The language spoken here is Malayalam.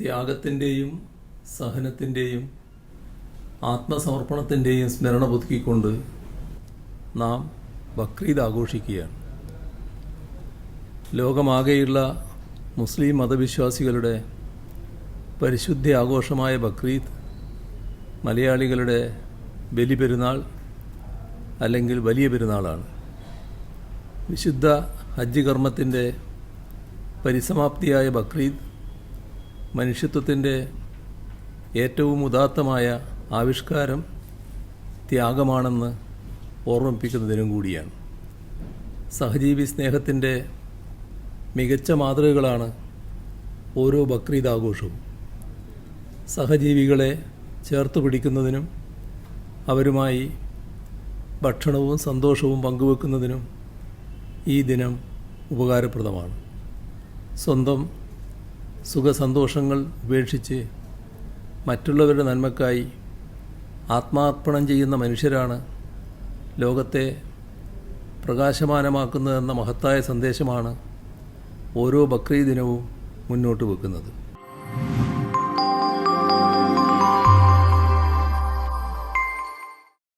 ത്യാഗത്തിന്റെയും സഹനത്തിന്റെയും ആത്മസമർപ്പണത്തിന്റെയും സ്മരണ പുതുക്കിക്കൊണ്ട് നാം ബക്രീദ് ആഘോഷിക്കുകയാണ്. ലോകമാകെയുള്ള മുസ്ലിം മതവിശ്വാസികളുടെ പരിശുദ്ധ ആഘോഷമായ ബക്രീദ് മലയാളികളുടെ ബലിപെരുന്നാൾ അല്ലെങ്കിൽ വലിയ പെരുന്നാളാണ്. വിശുദ്ധ ഹജ്ജ് കർമ്മത്തിന്റെ പരിസമാപ്തിയായ ബക്രീദ് മനുഷ്യത്വത്തിന്റെ ഏറ്റവും ഉദാത്തമായ ആവിഷ്കാരം ത്യാഗമാണെന്ന് ഓർമ്മിപ്പിക്കുന്ന ദിനം കൂടിയാണ്. സഹജീവി സ്നേഹത്തിന്റെ മികച്ച മാതൃകകളാണ് ഓരോ ബക്രീദ് ആഘോഷവും സഹജീവികളെ ചേർത്ത് പിടിക്കുന്നതിനും അവരുമായി ഭക്ഷണവും സന്തോഷവും പങ്കുവെക്കുന്നതിനും ഈ ദിനം ഉപകാരപ്രദമാണ്. സ്വന്തം സുഖസന്തോഷങ്ങൾ ഉപേക്ഷിച്ച് മറ്റുള്ളവരുടെ നന്മക്കായി ആത്മാർപ്പണം ചെയ്യുന്ന മനുഷ്യരാണ് ലോകത്തെ പ്രകാശമാനമാക്കുന്നതെന്ന മഹത്തായ സന്ദേശമാണ് ഓരോ ബക്രീദിനവും മുന്നോട്ട് വെക്കുന്നത്.